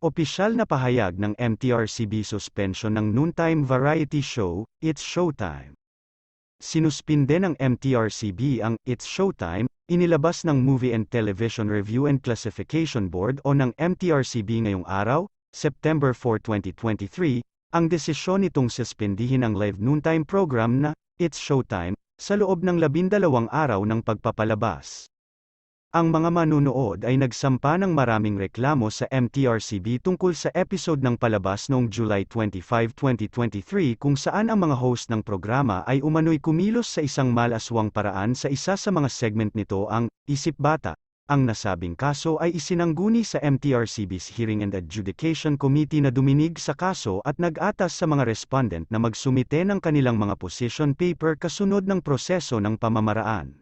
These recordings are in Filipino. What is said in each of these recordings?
Opisyal na pahayag ng MTRCB suspension ng noontime variety show, It's Showtime. Sinuspinde ng MTRCB ang It's Showtime, inilabas ng Movie and Television Review and Classification Board o ng MTRCB ngayong araw, September 4, 2023, ang desisyon nitong suspendihin ang live noontime program na It's Showtime sa loob ng labindalawang araw ng pagpapalabas. Ang mga manunood ay nagsampa ng maraming reklamo sa MTRCB tungkol sa episode ng palabas noong July 25, 2023 kung saan ang mga host ng programa ay umano'y kumilos sa isang malaswang paraan sa isa sa mga segment nito ang Isip Bata. Ang nasabing kaso ay isinangguni sa MTRCB's Hearing and Adjudication Committee na duminig sa kaso at nag-atas sa mga respondent na magsumite ng kanilang mga position paper kasunod ng proseso ng pamamaraan.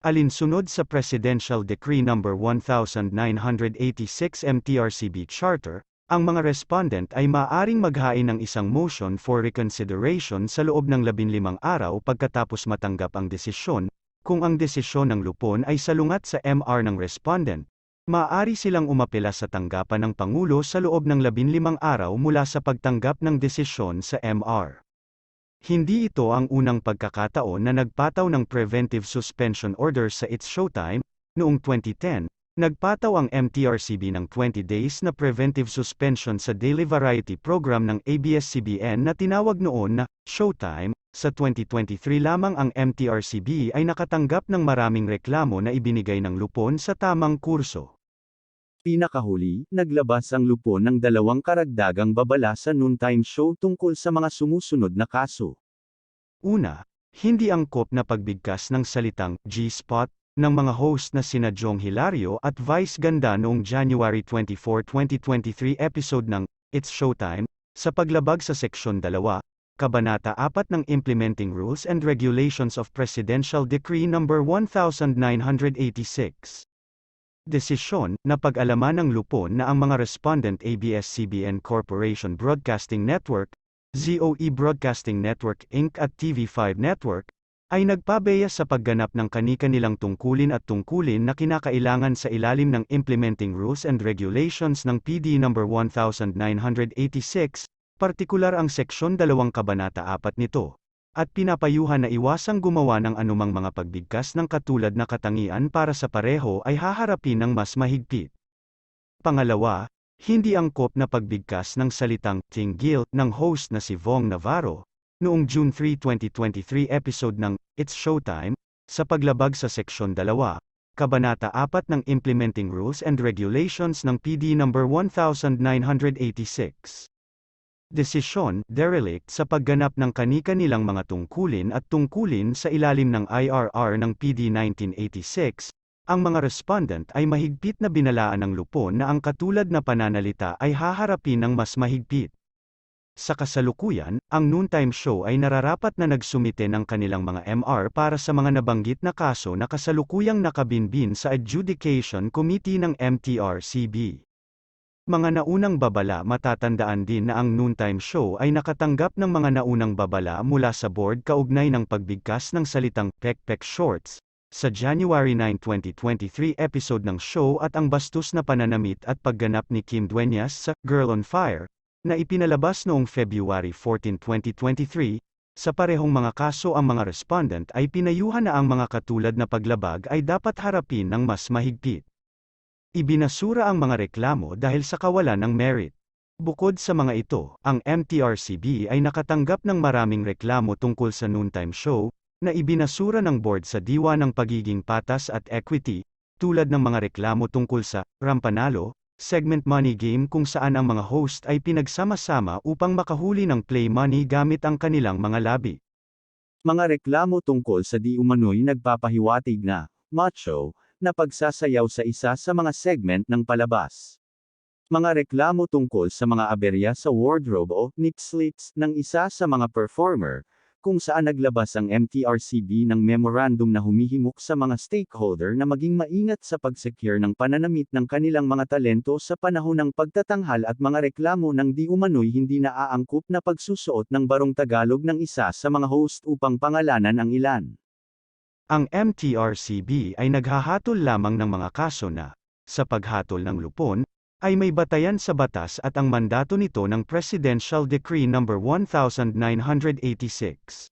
Alinsunod sa Presidential Decree No. 1986 MTRCB Charter, ang mga respondent ay maaring maghain ng isang motion for reconsideration sa loob ng 15 araw pagkatapos matanggap ang desisyon, kung ang desisyon ng lupon ay salungat sa MR ng respondent, maaari silang umapela sa tanggapan ng Pangulo sa loob ng 15 araw mula sa pagtanggap ng desisyon sa MR. Hindi ito ang unang pagkakataon na nagpataw ng preventive suspension order sa It's Showtime, noong 2010, nagpataw ang MTRCB ng 20 days na preventive suspension sa daily variety program ng ABS-CBN na tinawag noon na Showtime. Sa 2023 lamang ang MTRCB ay nakatanggap ng maraming reklamo na ibinigay ng lupon sa tamang kurso. Pinakahuli, naglabas ang lupon ng dalawang karagdagang babala sa noontime show tungkol sa mga sumusunod na kaso. Una, hindi angkop na pagbigkas ng salitang G-spot ng mga host na sina Jong Hilario at Vice Ganda noong January 24, 2023 episode ng It's Showtime sa paglabag sa Seksyon 2, Kabanata 4 ng Implementing Rules and Regulations of Presidential Decree No. 1986. Desisyon na pag-alaman ng lupon na ang mga respondent ABS-CBN Corporation Broadcasting Network, ZOE Broadcasting Network Inc. at TV5 Network, ay nagpabeya sa pagganap ng kani-kanilang tungkulin at tungkulin na kinakailangan sa ilalim ng Implementing Rules and Regulations ng PD No. 1986, partikular ang Seksyon 2 Kabanata 4 nito at pinapayuhan na iwasang gumawa ng anumang mga pagbigkas ng katulad na katangian para sa pareho ay haharapin ng mas mahigpit. Pangalawa, hindi angkop na pagbigkas ng salitang tinggil ng host na si Vong Navarro, noong June 3, 2023 episode ng It's Showtime, sa paglabag sa Seksyon 2, Kabanata 4 ng Implementing Rules and Regulations ng PD No. 1986. Desisyon, derelict sa pagganap ng kani-kanilang mga tungkulin at tungkulin sa ilalim ng IRR ng PD 1986, ang mga respondent ay mahigpit na binalaan ng lupon na ang katulad na pananalita ay haharapin ng mas mahigpit. Sa kasalukuyan, ang noontime show ay nararapat na nagsumite ng kanilang mga MR para sa mga nabanggit na kaso na kasalukuyang nakabinbin sa Adjudication Committee ng MTRCB. Mga naunang babala matatandaan din na ang noontime show ay nakatanggap ng mga naunang babala mula sa board kaugnay ng pagbigkas ng salitang Pek-Pek Shorts, sa January 9, 2023 episode ng show at ang bastos na pananamit at pagganap ni Kim Dueñas sa Girl on Fire, na ipinalabas noong February 14, 2023, sa parehong mga kaso ang mga respondent ay pinayuhan na ang mga katulad na paglabag ay dapat harapin ng mas mahigpit. Ibinasura ang mga reklamo dahil sa kawalan ng merit. Bukod sa mga ito, ang MTRCB ay nakatanggap ng maraming reklamo tungkol sa noontime show, na ibinasura ng board sa diwa ng pagiging patas at equity, tulad ng mga reklamo tungkol sa rampanalo, segment money game kung saan ang mga host ay pinagsama-sama upang makahuli ng play money gamit ang kanilang mga labi. Mga reklamo tungkol sa di umano'y nagpapahiwatig na, macho, na pagsasayaw sa isa sa mga segment ng palabas. Mga reklamo tungkol sa mga aberya sa wardrobe o nip-slits ng isa sa mga performer, kung saan naglabas ang MTRCB ng memorandum na humihimok sa mga stakeholder na maging maingat sa pag-secure ng pananamit ng kanilang mga talento sa panahon ng pagtatanghal at mga reklamo ng di umano'y hindi naaangkop na pagsusuot ng barong Tagalog ng isa sa mga host upang pangalanan ang ilan. Ang MTRCB ay naghahatol lamang ng mga kaso na, sa paghatol ng lupon, ay may batayan sa batas at ang mandato nito ng Presidential Decree No. 1986.